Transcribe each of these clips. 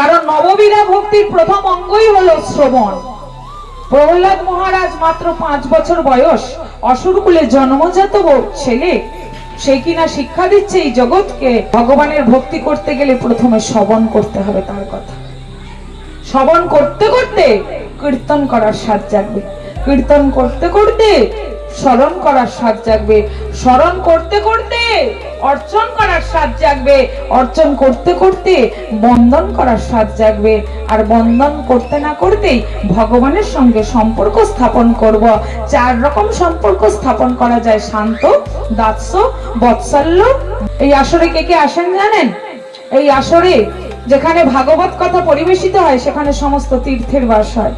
কারণ নববিধা ভক্তির প্রথম অঙ্গই হলো শ্রবণ। প্রহ্লাদ মহারাজ মাত্র পাঁচ বছর বয়স অসুরকুলে জন্মজাত ছেলে। সে কিনা শিক্ষা দিচ্ছে এই জগৎকে। ভগবানের ভক্তি করতে গেলে প্রথমে শ্রবণ করতে হবে তার কথা। শ্রবণ করতে করতে কীর্তন করার স্বাদ জাগবে। কীর্তন করতে করতে স্মরণ করার স্বাদ জাগবে। স্মরণ করতে করতে অর্চন করার স্বাদ জাগবে। অর্চন করতে করতে বন্দন করার স্বাদ জাগবে। আর বন্দন করতে না করতেই ভগবানের সঙ্গে সম্পর্ক স্থাপন করব। চার রকম সম্পর্ক স্থাপন করা যায়। শান্ত দাস্য বৎসল্য। এই আসরে কে কে আসেন জানেন? এই আসরে যেখানে ভাগবত কথা পরিবেশিত হয়, সেখানে সমস্ত তীর্থের বাস হয়।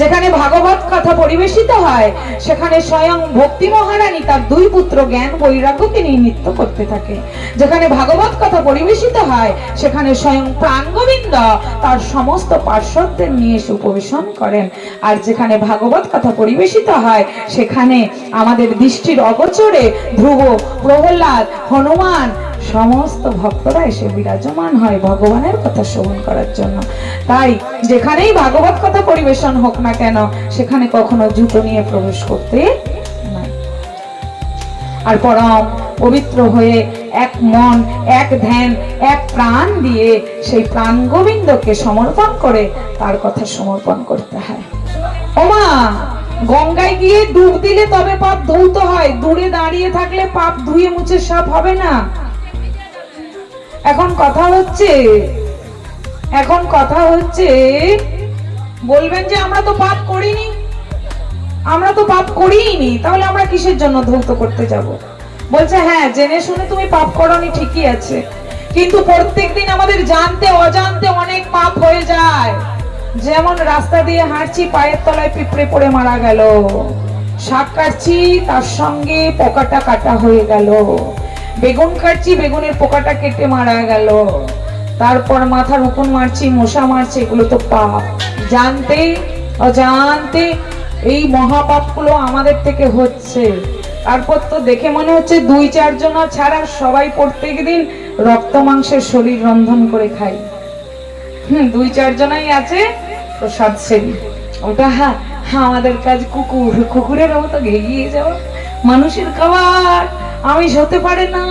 যেখানে ভাগবত কথা পরিবেশিত হয়, সেখানে স্বয়ং ভক্তি মহারানী তার দুই পুত্র জ্ঞান বৈরাগ্যকে নিয়ে নৃত্য করতে থাকে। যেখানে ভাগবত কথা পরিবেশিত হয়, সেখানে স্বয়ং প্রাণগোবিন্দ তার সমস্ত পার্শ্বদের নিয়ে এসে উপবেশন করেন। আর যেখানে ভাগবত কথা পরিবেশিত হয়, সেখানে আমাদের দৃষ্টির অগোচরে ধ্রুব, প্রহ্লাদ, হনুমান সমস্ত ভক্তরা এসে বিরাজমান হয় ভগবানের কথা শ্রবণ করার জন্য। তাই যেখানেই ভাগবত কথা পরিবেশন হোক না কেন, সেখানে কখনো জুতো নিয়ে প্রবেশ করতে আর পরম পবিত্র হয়ে এক মন, এক ধ্যান, এক প্রাণ দিয়ে সেই প্রাণ গোবিন্দকে সমর্পণ করে তার কথা সমর্পণ করতে হয়। ওমা, গঙ্গায় গিয়ে ডুব দিলে তবে পাপ ধৌত হয়। দূরে দাঁড়িয়ে থাকলে পাপ ধুয়ে মুছে সাপ হবে না। এখন কথা হচ্ছে, এখন কথা হচ্ছে, বলবেন যে আমরা তো পাপ করিনি, আমরা তো পাপ করিনি তাহলে আমরা কিসের জন্য ধৌত করতে যাব? বলছে হ্যাঁ জেনে শুনে তুমি পাপ করনি, ঠিকই আছে। কিন্তু প্রত্যেকদিন আমাদের জানতে, অজান্তে অনেক পাপ হয়ে যায়। যেমন রাস্তা দিয়ে হাঁটছি, পায়ের তলায় পিঁপড়ে পড়ে মারা গেল। শাক কাটছি, তার সঙ্গে পোকাটা কাটা হয়ে গেল। বেগুন কাটছি, বেগুনের পোকাটা কেটে মারা গেল। তারপর মাথার উকুন মারছি, মশা মারছে, এগুলো তো পাপ। জানতে, অজান্তে এই মহাপাপগুলো আমাদের থেকে হচ্ছে। তারপর তো দেখে মনে হচ্ছে দুই চারজন ছাড়া সবাই প্রত্যেক দিন রক্ত, মাংসের শরীর রন্ধন করে খাই। হুম, দুই চারজনাই আছে, প্রসাদ সেবী। ওটা হ্যাঁ আমাদের কাজ কুকুর, কুকুরের মতো এগিয়ে যাওয়া। মানুষের খাবার। আমি হতে পারে না।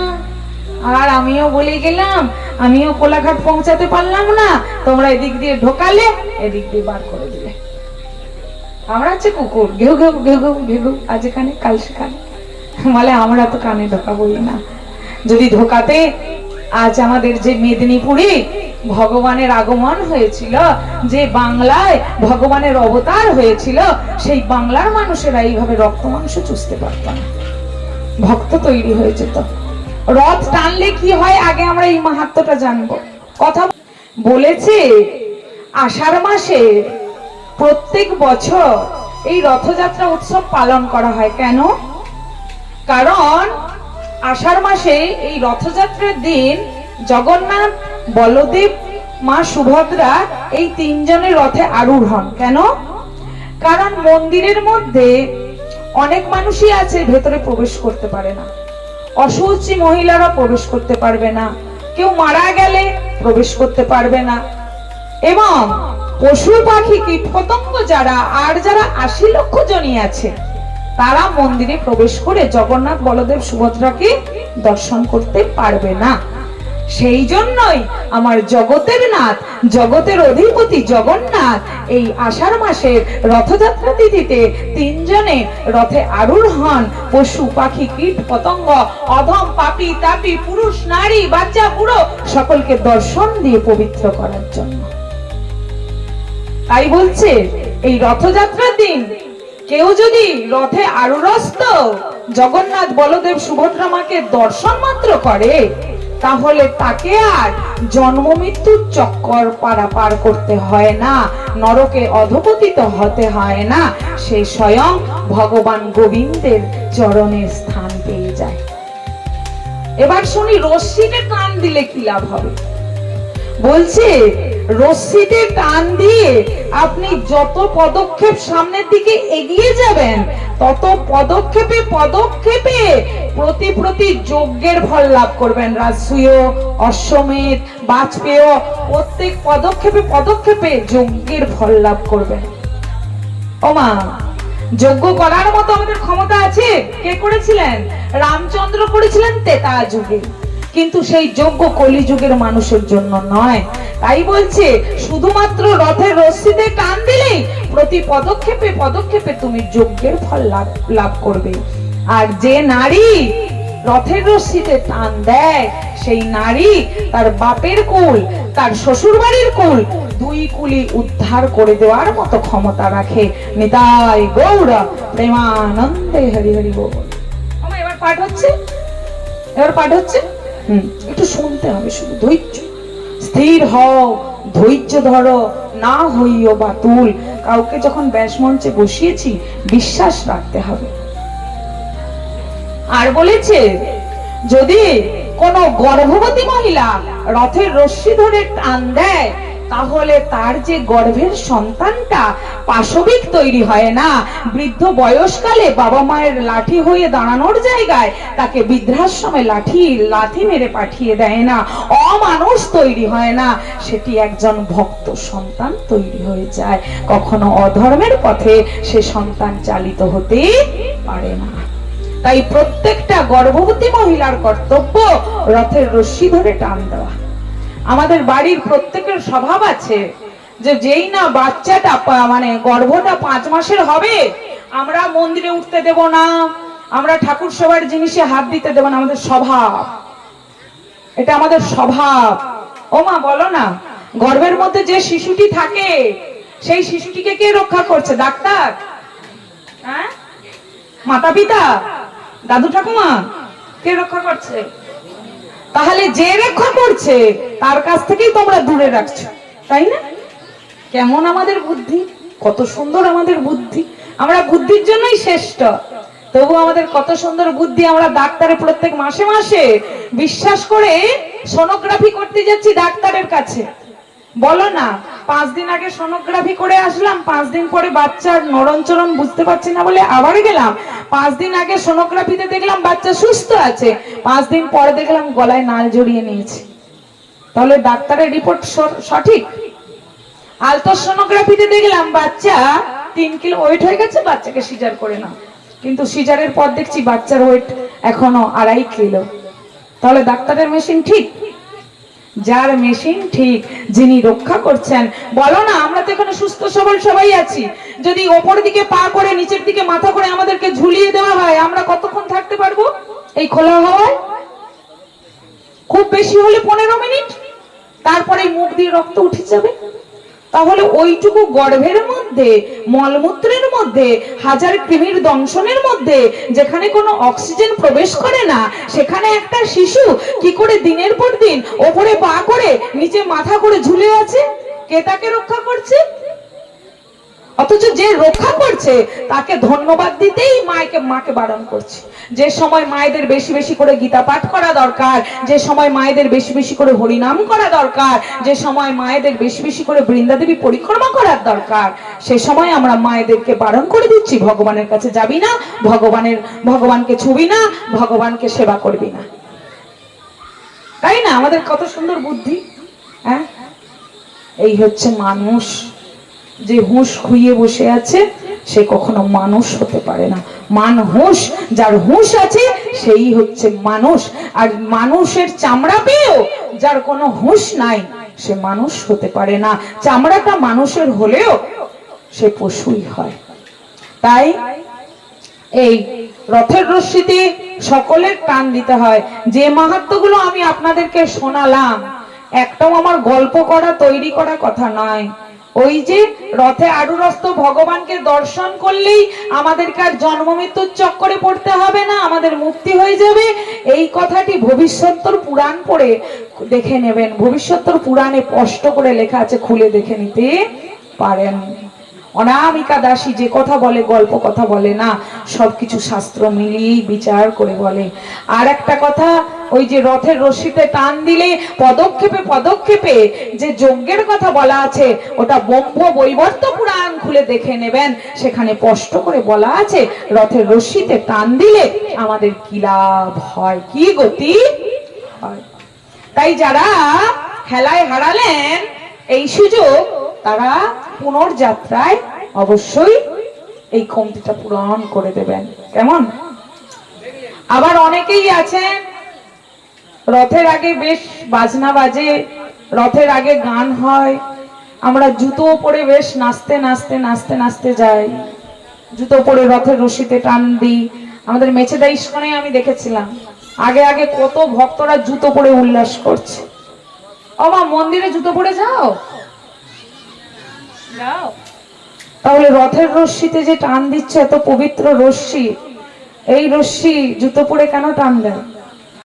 আর আমিও বলে গেলাম, আমিও কোলাঘাট পৌঁছাতে পারলাম না। তোমরা এদিক দিয়ে ঢোকালে, এদিক দিয়ে বার করে দিলে। আমরা হচ্ছে কুকুর। ঘেউ ঘেউ ঘেউ ঘেউ ঘেউ আজ এখানে, কাল সেখানে। বলে আমরা তো কানে ঢোকাবই না। যদি ঢোকাতে, আজ আমাদের যে মেদিনীপুরে ভগবানের আগমন হয়েছিল, যে বাংলায় ভগবানের অবতার হয়েছিল, সেই বাংলার মানুষেরা এইভাবে রক্ত মাংস চুষতে পারত না। ভক্ত তৈরি হয়ে যেত। রথ টানলে কি হয় আগে আমরা এই মাহাত্মটা জানব। কথা বলেছে, আষাঢ় মাসে প্রত্যেক বছর এই রথযাত্রা উৎসব পালন করা হয়। কেন? কারণ আষাঢ় মাসে এই রথযাত্রার দিন জগন্নাথ, বলদেব, মা সুভদ্রা এই তিনজনের রথে আরূঢ় হন কেন? কারণ মন্দিরের মধ্যে অনেক মানুষই আছে ভেতরে প্রবেশ করতে পারে না। অসুচি মহিলারা প্রবেশ করতে পারবে না। কেউ মারা গেলে প্রবেশ করতে পারবে না। এবং পশু পাখি কীট পতঙ্গ যারা, আর যারা আশি লক্ষ জনই আছে, তারা মন্দিরে প্রবেশ করে জগন্নাথ বলদেব সুভদ্রাকে দর্শন করতে পারবে না। সেই জন্যই আমার জগতের নাথ, জগতের অধিপতি জগন্নাথ এই আষাঢ় মাসের রথযাত্রা তিথিতে তিনজনে রথে আরূঢ় হন। পশু, পাখি, কীট, পতঙ্গ, অধম, পাপি, তাপি, পুরুষ, নারী, বাচ্চা, বুড়ো সকলকে দর্শন দিয়ে পবিত্র করার জন্য। তাই বলছে, এই রথযাত্রার দিন কেউ যদি রথে আরুরস্ত জগন্নাথ, বলদেব, সুভদ্রা মাকে দর্শন মাত্র করে তাহলে তাকে আর জন্ম মৃত্যুর চক্কর পারাপার করতে হয় না। নরকে অধপতিত হতে হয় না। সে স্বয়ং ভগবান গোবিন্দের চরণে স্থান পেয়ে যায়। এবার শুনি রশ্মিকে কান দিলে কি লাভ হবে? বলছে রশ্মিতে টান দিয়ে আপনি যত পদক্ষেপ সামনের দিকে এগিয়ে যাবেন তত পদক্ষেপে পদক্ষেপে প্রতি প্রতি যজ্ঞের ফল লাভ করবেন রাজসূয়, অশ্বমেধ, বাজপেয়। প্রত্যেক পদক্ষেপে পদক্ষেপে যজ্ঞের ফল লাভ করবেন। ওমা যজ্ঞ করার মতো আমাদের ক্ষমতা আছে? কে করেছিলেন? রামচন্দ্র করেছিলেন তেতা যুগে কিন্তু সেই যোগ্য কলিযুগের মানুষের জন্য নয়। তাই বলছে, শুধুমাত্র রথের রশ্মিতে টান দিলেই প্রতি পদক্ষেপে পদক্ষেপে তুমি যজ্ঞের ফল লাভ লাভ করবে। আর যে নারী রথের রশ্মিতে টান দেয়, সেই নারী তার বাপের কুল, তার শ্বশুর বাড়ির কুল দুই কুলি উদ্ধার করে দেওয়ার মতো ক্ষমতা রাখে। নিতাই গৌরা, প্রেমানন্দে হরি হরি বল। আমার এবার পাঠ হচ্ছে? এবার পাঠ হচ্ছে? একটু শুনতে হবে শুধু, ধৈর্য। স্থির হও, ধৈর্য ধরো, না হইও বাতুল কাউকে যখন ব্যাসমঞ্চে বসিয়েছি, বিশ্বাস রাখতে হবে। আর বলেছে, যদি কোন গর্ভবতী মহিলা রথের রশ্মি ধরে টান দেয় তাহলে তার যে গর্ভের সন্তানটা পাশবিক তৈরি হয় না, বৃদ্ধ বয়সকালে বাবা মায়ের লাঠি হয়ে দাঁড়ানোর জায়গায় তাকে বৃদ্ধাশ্রমে লাঠি লাঠি মেরে পাঠিয়ে দেয় না, অমানুষ তৈরি হয় না, সেটি একজন ভক্ত সন্তান তৈরি হয়ে যায়। কখনো অধর্মের পথে সে সন্তান চালিত হতে পারে না। তাই প্রত্যেকটা গর্ভবতী মহিলার কর্তব্য রথের রশ্মি ধরে টান দেওয়া। আমাদের বাড়ির প্রত্যেকের স্বভাব আছে যে যেই না বাচ্চাটা মানে গর্ভটা পাঁচ মাসের হবে, আমরা মন্দিরে উঠতে দেব না, আমরা ঠাকুর সবার জিনিসে হাত দিতে দেব না, আমাদের স্বভাব। এটা আমাদের স্বভাব। ও মা, বলো না, গর্ভের মধ্যে যে শিশুটি থাকে, সেই শিশুটিকে কে রক্ষা করছে? ডাক্তার? হ্যাঁ? মাতা পিতা দাদু ঠাকুমা কে রক্ষা করছে? তাহলে যে রক্ষা করছে, তার কাছ থেকেই তোমরা দূরে রাখছো, তাই না? কেমন আমাদের বুদ্ধি? কত সুন্দর আমাদের বুদ্ধি। আমরা বুদ্ধির জন্যই শ্রেষ্ঠ। তবু আমাদের কত সুন্দর বুদ্ধি আমরা ডাক্তারে প্রত্যেক মাসে মাসে বিশ্বাস করে সোনোগ্রাফি করতে যাচ্ছি ডাক্তারের কাছে। বলো না, পাঁচ দিন আগে সোনোগ্রাফি করে আসলাম, পাঁচ দিন পরে বাচ্চার নরঞ্চরণ বুঝতে পারছি না বলে আবার গেলাম। পাঁচ দিন আগে সোনোগ্রাফিতে দেখলাম বাচ্চা সুস্থ আছে। পাঁচ দিন পরে দেখলাম গলায় নাল জড়িয়ে নিয়েছে। তাহলে ডাক্তারের রিপোর্ট সঠিক? আলট্রাসোনোগ্রাফিতে দেখলাম বাচ্চা তিন কিলো ওয়েট হয়ে গেছে, বাচ্চাকে সিজার করে না কিন্তু সিজারের পর দেখছি বাচ্চার ওয়েট এখনও আড়াই কিলো। তাহলে ডাক্তারের মেশিন ঠিক? যার মেশিন ঠিক যিনি রক্ষা করছেন। বলো না, আমরা তো এখানে সুস্থ, সবল সবাই আছি। যদি ওপর দিকে পা করে, নিচের দিকে মাথা করে আমাদেরকে ঝুলিয়ে দেওয়া হয়, আমরা কতক্ষণ থাকতে পারব? এই খোলা হওয়ায়? খুব বেশি হলে পনেরো মিনিট? তারপরে মুখ দিয়ে রক্ত উঠে যাবে। তাহলে ওইটুকু গর্ভের মধ্যে, মলমূত্রের মধ্যে, হাজার কৃমির দংশনের মধ্যে, যেখানে কোনো অক্সিজেন প্রবেশ করে না, সেখানে একটা শিশু কি করে দিনের পর দিন ওপরে পা করে নিচে মাথা করে ঝুলে আছে? কে তাকে রক্ষা করছে? অথচ যে রক্ষা করছে, তাকে ধন্যবাদ দিতেই মাকে মাকে বারণ করছে। যে সময় মায়েদের বেশি বেশি করে গীতা পাঠ করা দরকার, যে সময় মায়েদের বেশি বেশি করে হরিনাম করা দরকার, যে সময় মায়েদের বেশি বেশি করে বৃন্দাদেবী পরিক্রমা করার দরকার, সে সময় আমরা মায়েদেরকে বারণ করে দিচ্ছি, ভগবানের কাছে যাবি না, ভগবানের, ভগবানকে ছুবি না, ভগবানকে সেবা করবি না। তাই না? আমাদের কত সুন্দর বুদ্ধি হ্যাঁ? এই হচ্ছে মানুষ। যে হুঁশ খুইয়ে বসে আছে, সে কখনো মানুষ হতে পারে না। মান হুঁশ, যার হুঁশ আছে, সেই হচ্ছে মানুষ। আর মানুষের চামড়া পেয়েও যার কোনো হুঁশ নাই, সে মানুষ হতে পারে না। চামড়াটা মানুষের হলেও সে পশুই হয়। তাই এই রথের রশ্মিতে সকলের টান দিতে হয়। যে মাহাত্মগুলো আমি আপনাদেরকে শোনালাম, একটাও আমার গল্প করা, তৈরি করা কথা নয়। ওই যে রথে আরুরস্ত ভগবানকে দর্শন করলেই আমাদেরকে আর জন্ম মৃত্যুর চক্করে পড়তে হবে না, আমাদের মুক্তি হয়ে যাবে। এই কথাটি ভবিষ্যত্তর পুরাণ পড়ে দেখে নেবেন। ভবিষ্যত্তর পুরাণে স্পষ্ট করে লেখা আছে, খুলে দেখে নিতে পারেন। অনামিকা দাসী যে কথা বলে, গল্প কথা বলে না, সবকিছু শাস্ত্র মিলিয়েই বিচার করে বলে। আর একটা কথা, ওই যে রথের রশিতে টান দিলে পদক্ষেপে পদক্ষেপে যে যজ্ঞের কথা বলা আছে, ওটা ব্রহ্ম বৈবর্ত পুরাণ খুলে দেখে নেবেন। সেখানে স্পষ্ট করে বলা আছে, রথের রশিতে টান দিলে আমাদের কি লাভ হয়? কি গতি তাই যারা খেলায় হারালেন, এই সুযোগ তারা পুনর্যাত্রায় অবশ্যই এই কমতিটা পূরণ করে দেবেন। কেমন? আবার অনেকেই আছেন, রথের আগে বেশ বাজনা বাজে, রথের আগে গান হয়, আমরা জুতো পরে বেশ নাচতে নাচতে নাচতে নাচতে যাই, জুতো পরে রথের রশিতে টান দিই। আমাদের মেছেদা ইস্কনে আমি দেখেছিলাম, আগে আগে কত ভক্তরা জুতো পরে উল্লাস করছে। ও মা মন্দিরে জুতো পরে যাও যাও? তাহলে রথের রশ্মিতে যে টান দিচ্ছে এত পবিত্র রশ্মি, এই রশ্মি জুতো পরে কেন টান দেয়